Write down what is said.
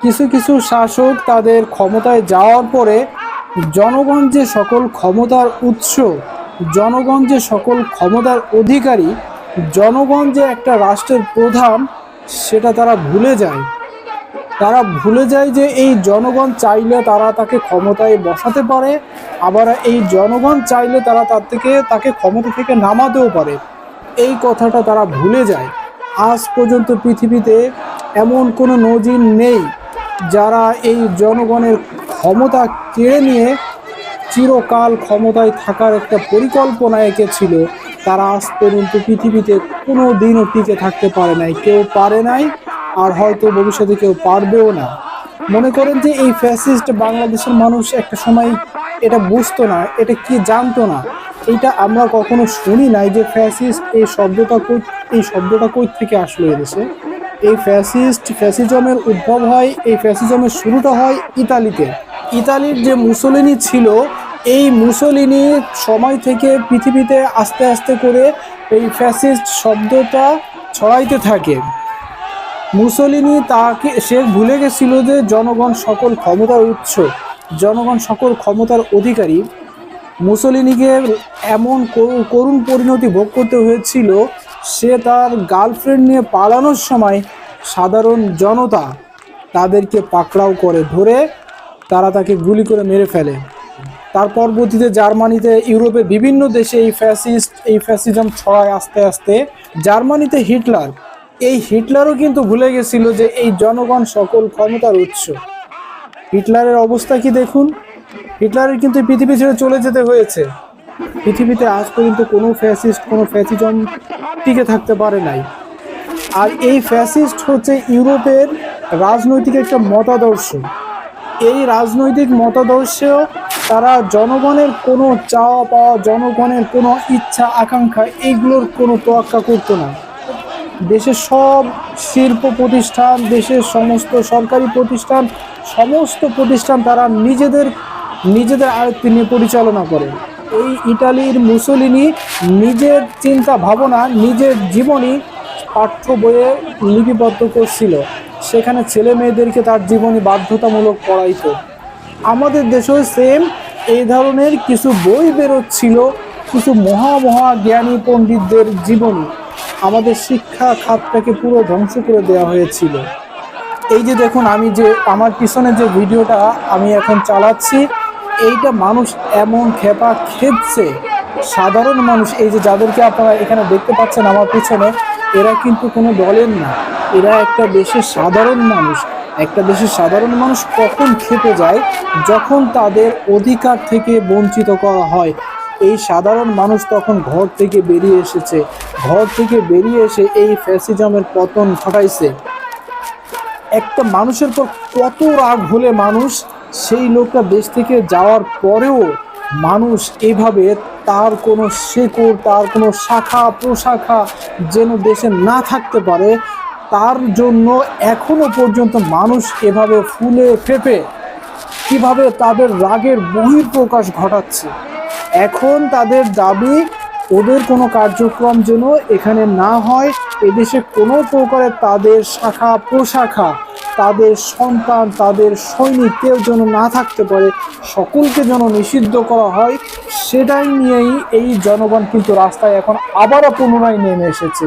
কিছু কিছু শাসক তাদের ক্ষমতায় যাওয়ার পরে জনগণ যে সকল ক্ষমতার উৎস, জনগণ যে সকল ক্ষমতার অধিকারী, জনগণ যে একটা রাষ্ট্রের প্রধান, সেটা তারা ভুলে যায়। তারা ভুলে যায় যে এই জনগণ চাইলে তারা তাকে ক্ষমতায় বসাতে পারে, আবার এই জনগণ চাইলে তারা তার থেকে, তাকে ক্ষমতা থেকে নামাতেও পারে। এই কথাটা তারা ভুলে যায়। আজ পর্যন্ত পৃথিবীতে এমন কোনো নজির নেই যারা এই জনগণের ক্ষমতা কেড়ে নিয়ে চিরকাল ক্ষমতায় থাকার একটা পরিকল্পনা এঁকেছিল, তারা আজ পর্যন্ত পৃথিবীতে কোনো দিনও টিকে থাকতে পারে নাই। কেউ পারে নাই আর হয়তো ভবিষ্যতে কেউ পারবেও না। মনে করেন যে এই ফ্যাসিস্ট বাংলাদেশের মানুষ একটা সময় এটা বুঝতো না, এটা কি জানতো না? এটা আমরা কখনো শুনি নাই যে ফ্যাসিস্ট এই শব্দটা কই এই শব্দটা কই থেকে আসলো এদেশে? এই ফ্যাসিস্ট, ফ্যাসিজমের উদ্ভব হয়, এই ফ্যাসিজমের শুরুটা হয় ইতালিতে। ইতালির যে মুসলিনি ছিল, এই মুসলিনির সময় থেকে পৃথিবীতে আস্তে আস্তে করে এই ফ্যাসিস্ট শব্দটা ছড়াইতে থাকে। মুসলিনি তাকে, সে ভুলে গেছিল যে জনগণ সকল ক্ষমতার উৎস, জনগণ সকল ক্ষমতার অধিকারী। মুসলিনিকে এমন করু- করুণ পরিণতি ভোগ করতে হয়েছিল সে তার গার্লফ্রেন্ড নিয়ে পালানোর সময় সাধারণ জনতা তাদেরকে পাকড়াও করে ধরে তারা তাকে গুলি করে মেরে ফেলে। তার পরবর্তীতে জার্মানিতে, ইউরোপের বিভিন্ন দেশে এই ফ্যাসিস্ট এই ফ্যাসিজম ছড়ায় আস্তে আস্তে। জার্মানিতে হিটলার। এই হিটলারও কিন্তু ভুলে গেছিল যে এই জনগণ সকল ক্ষমতার উৎস। হিটলারের অবস্থা কি দেখুন? হিটলারের কিন্তু পৃথিবী ছেড়ে চলে যেতে হয়েছে। পৃথিবীতে আজ পর্যন্ত কোনো ফ্যাসিস্ট কোনো ফ্যাসিজম টিকে থাকতে পারে নাই। আর এই ফ্যাসিস্ট হচ্ছে ইউরোপের রাজনৈতিক একটা মতাদর্শ। এই রাজনৈতিক মতাদর্শেও তারা জনগণের কোনো চাওয়া পাওয়া, জনগণের কোনো ইচ্ছা, আকাঙ্ক্ষা এইগুলোর কোনো তোয়াক্কা করতো না। দেশের সব শিল্প প্রতিষ্ঠান, দেশের সমস্ত সরকারি প্রতিষ্ঠান, সমস্ত প্রতিষ্ঠান তারা নিজেদের নিজেদের আয়ত্তে নিয়ে পরিচালনা করে। এই ইটালির মুসলিনি নিজের চিন্তা ভাবনা, নিজের জীবনী পাঠ্য বইয়ে লিপিবদ্ধ করছিল। সেখানে ছেলে মেয়েদেরকে তার জীবনী বাধ্যতামূলক পড়াইতো। আমাদের দেশেও সেম এই ধরনের কিছু বই বেরোচ্ছিল, কিছু মহা মহা জ্ঞানী পণ্ডিতদের জীবনী। আমাদের শিক্ষা খাতটাকে পুরো ধ্বংস করে দেওয়া হয়েছিল। এই যে দেখুন, আমি যে, আমার পিছনে যে ভিডিওটা আমি এখন চালাচ্ছি এইটা মানুষ এমন খেপা খেপছে। সাধারণ মানুষ, এই যে যাদেরকে আপনারা এখানে দেখতে পাচ্ছেন আমার পিছনে, এরা কিন্তু কোনো দলের না। এরা একটা দেশের সাধারণ মানুষ। একটা দেশের সাধারণ মানুষ কখন খেপে যায়? যখন তাদের অধিকার থেকে বঞ্চিত করা হয়। এই সাধারণ মানুষ তখন ঘর থেকে বেরিয়ে এসেছে। ঘর থেকে বেরিয়ে এসে এই ফ্যাসিজমের পতন ঘটাইছে। একটা মানুষের পর কত রাগ হলে মানুষ সেই লোকটা দেশ থেকে যাওয়ার পরেও মানুষ এভাবে তার কোনো শেকড়, তার কোনো শাখা, প্রশাখা যেন দেশে না থাকতে পারে, তার জন্য এখনও পর্যন্ত মানুষ এভাবে ফুলে ফেপে কীভাবে তাদের রাগের বহিঃপ্রকাশ ঘটাচ্ছে। এখন তাদের দাবি, ওদের কোনো কার্যক্রম যেন এখানে না হয়, এদেশে কোনো প্রকারে তাদের শাখা, প্রশাখা তাদের সন্তান, তাদের সৈনিক কেউ যেন না থাকতে পারে, সকলকে যেন নিষিদ্ধ করা হয়, সেটাই নিয়েই এই জনগণ কিন্তু রাস্তায় এখন আবারও পুনরায় নেমে এসেছে।